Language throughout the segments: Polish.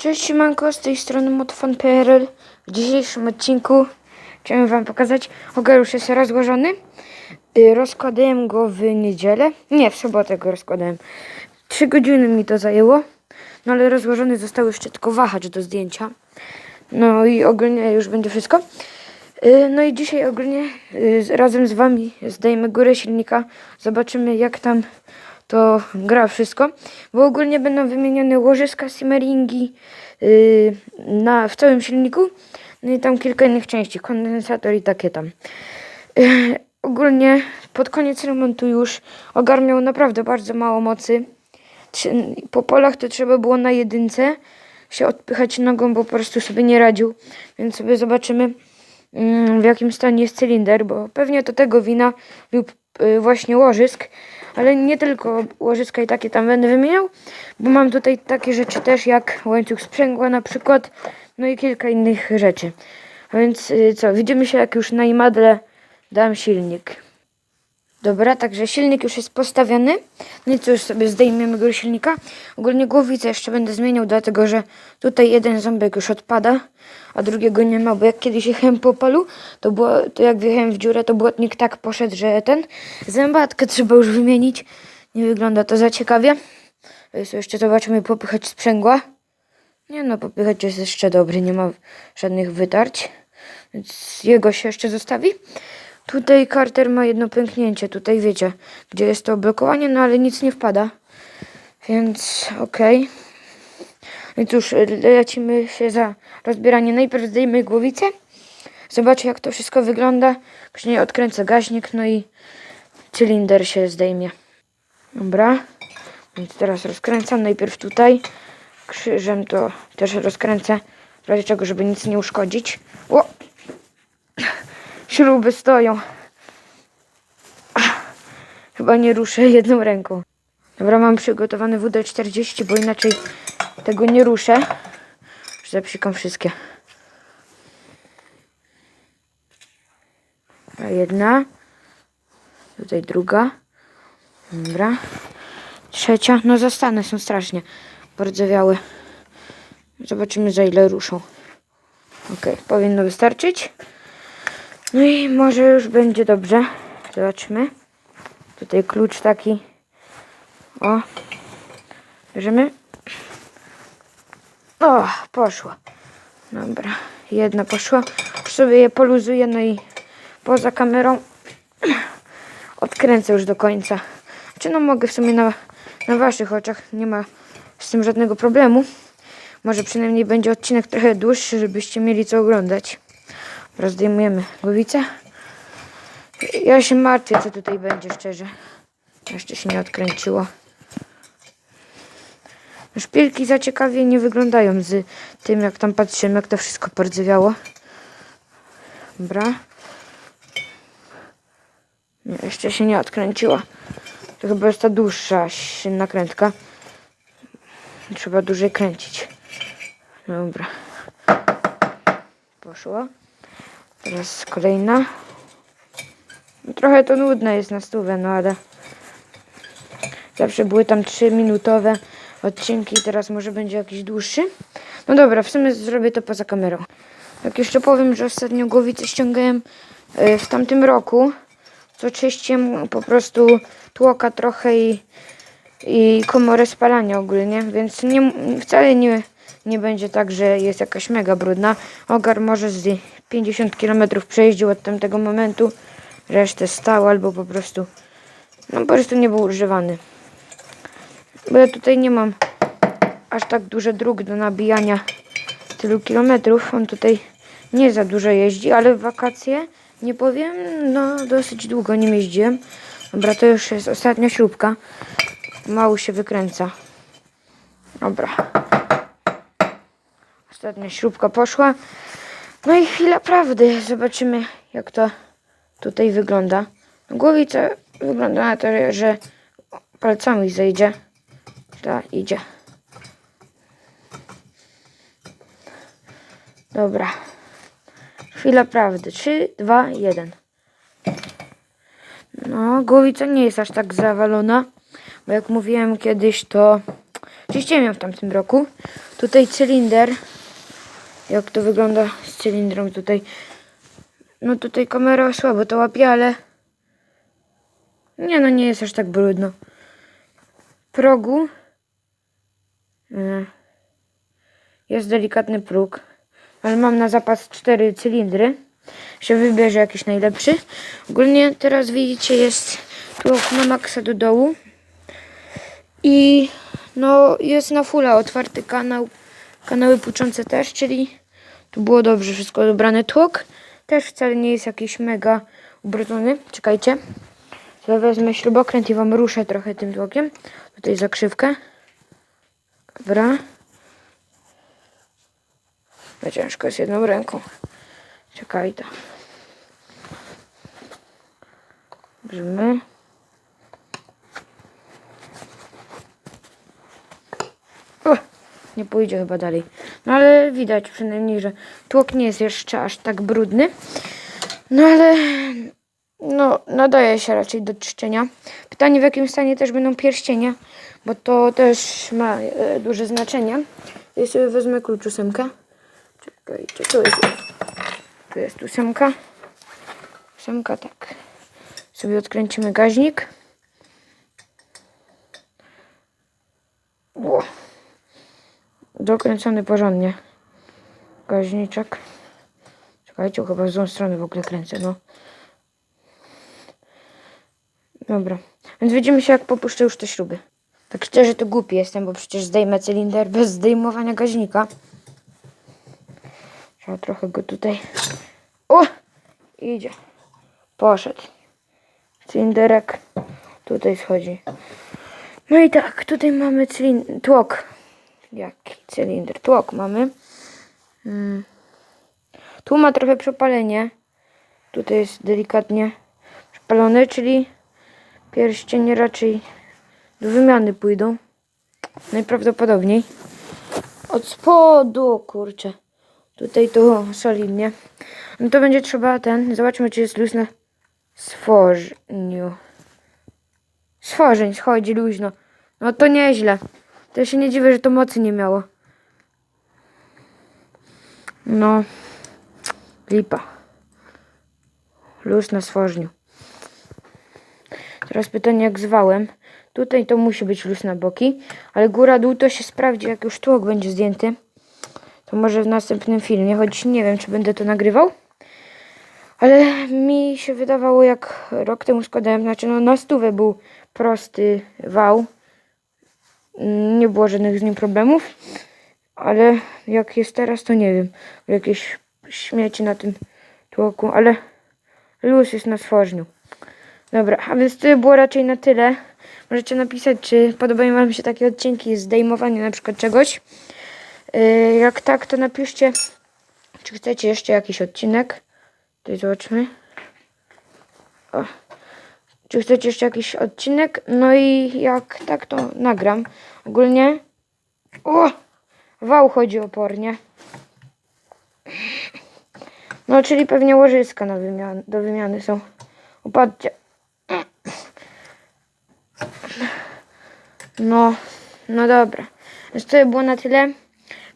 Cześć siemanko, z tej strony motofan.pl W dzisiejszym odcinku chciałem wam pokazać Ogar już jest rozłożony. Y, Rozkładałem go w niedzielę. Nie, w sobotę go rozkładałem. Trzy godziny mi to zajęło No ale rozłożony został jeszcze tylko wahacz do zdjęcia. No i ogólnie już będzie wszystko. Y, No i dzisiaj ogólnie y, razem z wami zdejmę górę silnika. Zobaczymy jak tam to gra wszystko, bo ogólnie będą wymienione łożyska, simmeringi yy, na, w całym silniku, no i tam kilka innych części, kondensator i takie tam. Yy, ogólnie pod koniec remontu już ogarniał naprawdę bardzo mało mocy. Po polach to trzeba było na jedynce się odpychać nogą, bo po prostu sobie nie radził, więc sobie zobaczymy mm, w jakim stanie jest cylinder, bo pewnie to tego wina lub y, właśnie łożysk, ale nie tylko łożyska i takie tam będę wymieniał, bo mam tutaj takie rzeczy też jak łańcuch sprzęgła na przykład, no i kilka innych rzeczy. A więc y, co, widzimy się jak już na imadle dam silnik. Dobra, także silnik już jest postawiony. No i sobie zdejmiemy go silnika. Ogólnie głowicę jeszcze będę zmieniał, dlatego że tutaj jeden ząbek już odpada, a drugiego nie ma, bo jak kiedyś jechałem po polu, to, było, to jak wjechałem w dziurę, to błotnik tak poszedł, że ten zębatkę trzeba już wymienić. Nie wygląda to za ciekawie. Sobie jeszcze zobaczymy popychać sprzęgła. Nie no, popychać jest jeszcze dobry, nie ma żadnych wytarć. Więc jego się jeszcze zostawi. Tutaj karter ma jedno pęknięcie, tutaj wiecie, gdzie jest to blokowanie, no ale nic nie wpada. Więc okej. No i cóż, lecimy się za rozbieranie. Najpierw zdejmę głowicę. Zobaczę jak to wszystko wygląda. Później odkręcę gaźnik, no i cylinder się zdejmie. Dobra. Więc teraz rozkręcam. Najpierw tutaj. Krzyżem to też rozkręcę. W razie czego, żeby nic nie uszkodzić. O! Śruby stoją. Chyba nie ruszę jedną ręką. Dobra, mam przygotowany WD-40, bo inaczej tego nie ruszę. Zapsikam wszystkie. Jedna. Tutaj druga. Dobra. Trzecia. No zastanę są strasznie. Bardzo Zobaczymy za ile ruszą. Ok, powinno wystarczyć. No i może już będzie dobrze. Zobaczmy. Tutaj klucz taki. O. Bierzemy. O, poszło. Dobra, jedna poszła. Już sobie je poluzuję, no i poza kamerą odkręcę już do końca. Czy no mogę w sumie na, na waszych oczach, nie ma z tym żadnego problemu. Może przynajmniej będzie odcinek trochę dłuższy, żebyście mieli co oglądać. Rozdejmujemy głowicę. Ja się martwię, co tutaj będzie, szczerze. Jeszcze się nie odkręciło. Szpilki za ciekawie nie wyglądają z tym, jak tam patrzymy, jak to wszystko pordzewiało. Dobra. Jeszcze się nie odkręciła. To chyba jest ta dłuższa nakrętka. Trzeba dłużej kręcić. Dobra. Poszło. Teraz kolejna. Trochę to nudne jest na stówę, no ale zawsze były tam 3 minutowe odcinki, teraz może będzie jakiś dłuższy. No dobra, w sumie zrobię to poza kamerą. Tak jeszcze powiem, że ostatnio głowicę ściągałem e, w tamtym roku, co czyściłem po prostu tłoka trochę i, i komorę spalania ogólnie, więc nie, wcale nie, nie będzie tak, że jest jakaś mega brudna. Ogar może z 50 km przejeździł od tamtego momentu, resztę stał albo po prostu, no po prostu nie był używany. Bo ja tutaj nie mam aż tak duże dróg do nabijania tylu kilometrów. On tutaj nie za dużo jeździ, ale w wakacje, nie powiem, no dosyć długo nim jeździłem. Dobra, to już jest ostatnia śrubka. Mało się wykręca. Dobra. Ostatnia śrubka poszła. No i chwila prawdy. Zobaczymy, jak to tutaj wygląda. Głowica wygląda na to, że palcami zejdzie. Ta idzie. Dobra. Chwila prawdy. 3, 2, 1. No, głowica nie jest aż tak zawalona. Bo jak mówiłem kiedyś, to czyściłem ją w tamtym roku. Tutaj cylinder. Jak to wygląda z cylindrem tutaj. No tutaj kamera słabo to łapie, ale... Nie no, nie jest aż tak brudno. Progu. e, Jest delikatny próg. Ale mam na zapas cztery cylindry. Się wybierze jakiś najlepszy. Ogólnie teraz widzicie jest tłok na maksa do dołu. I no jest na fulla otwarty kanał. Kanały puczące też, czyli tu było dobrze wszystko dobrane. Tłok też wcale nie jest jakiś mega ubrudzony. Czekajcie. To wezmę śrubokręt i wam ruszę trochę tym tłokiem. Tutaj zakrzywkę. Dobra. No ciężko jest jedną ręką. Czekaj to. Brzmy. Nie pójdzie chyba dalej. No ale widać przynajmniej, że tłok nie jest jeszcze aż tak brudny. No ale no, nadaje się raczej do czyszczenia. Pytanie w jakim stanie też będą pierścienie, bo to też ma e, duże znaczenie. Ja sobie wezmę klucz ósemkę. Czekajcie, tu jest, tu jest ósemka. Ósemka, tak. Sobie odkręcimy gaźnik. O. Dokręcony porządnie. Gaźniczek. Czekajcie, chyba w złą stronę w ogóle kręcę, no. Dobra. Więc widzimy się, jak popuszczę już te śruby. Tak szczerze to głupi jestem, bo przecież zdejmę cylinder bez zdejmowania gaźnika. Trzeba trochę go tutaj... O! Idzie. Poszedł. Cylinderek tutaj schodzi. No i tak, tutaj mamy cylindr... Tłok. Jaki cylinder? Tłok mamy. Mm. Tu ma trochę przepalenie. Tutaj jest delikatnie przepalone, czyli pierścienie raczej do wymiany pójdą. Najprawdopodobniej. Od spodu, kurczę. Tutaj to solidnie. No to będzie trzeba ten. Zobaczmy, czy jest luz na stworzeniu. Stworzeń schodzi luźno. No to nieźle. To ja się nie dziwię, że to mocy nie miało. No. Lipa. Luz na stworzniu. Teraz pytanie jak zwałem. Tutaj to musi być luz na boki, ale góra dół to się sprawdzi jak już tłok będzie zdjęty. To może w następnym filmie, choć nie wiem czy będę to nagrywał. Ale mi się wydawało jak rok temu składałem, znaczy no na stówę był prosty wał. Nie było żadnych z nim problemów. Ale jak jest teraz to nie wiem. Jakieś śmieci na tym tłoku, ale luz jest na stworzniu. Dobra, a więc to było raczej na tyle. Możecie napisać, czy podobają Wam się takie odcinki zdejmowania na przykład czegoś. Yy, jak tak, to napiszcie, czy chcecie jeszcze jakiś odcinek. Tutaj zobaczmy. O. Czy chcecie jeszcze jakiś odcinek? No i jak tak, to nagram. Ogólnie. O! Wał chodzi opornie. No, czyli pewnie łożyska na wymian do wymiany są. Upadcie. No, no dobra. Więc to było na tyle.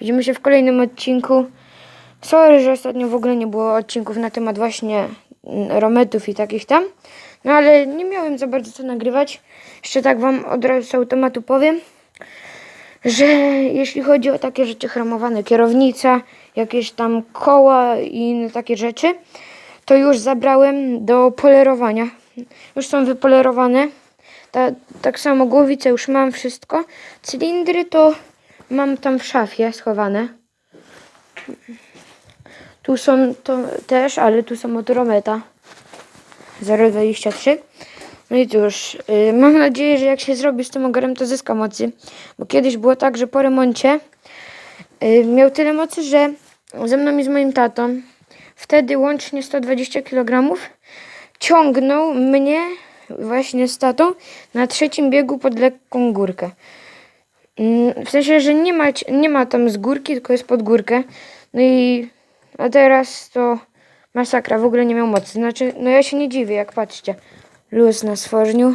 Widzimy się w kolejnym odcinku. Sorry, że ostatnio w ogóle nie było odcinków na temat właśnie rometów i takich tam. No ale nie miałem za bardzo co nagrywać. Jeszcze tak wam od razu z automatu powiem, że jeśli chodzi o takie rzeczy chromowane, kierownica, jakieś tam koła i inne takie rzeczy, to już zabrałem do polerowania. Już są wypolerowane. Ta, tak samo głowice już mam wszystko. Cylindry to mam tam w szafie schowane. Tu są to też, ale tu są od Rometa 0,23. No i cóż, yy, mam nadzieję, że jak się zrobi z tym ogarem, to zyska mocy. Bo kiedyś było tak, że po remoncie yy, miał tyle mocy, że ze mną i z moim tatą wtedy łącznie 120 kg ciągnął mnie właśnie z tatą na trzecim biegu pod lekką górkę. Mm, W sensie, że nie ma, nie ma tam z górki, tylko jest pod górkę. No i a teraz to masakra, w ogóle nie miał mocy. Znaczy, no ja się nie dziwię, jak patrzcie. Luz na stworzniu.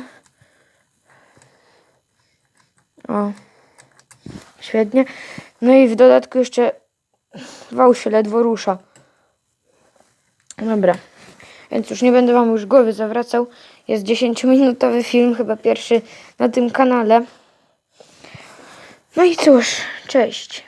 O. Świetnie. No i w dodatku jeszcze wał się ledwo rusza. Dobra. Więc już nie będę wam już głowy zawracał. Jest 10-minutowy film, chyba pierwszy na tym kanale. No i cóż, cześć.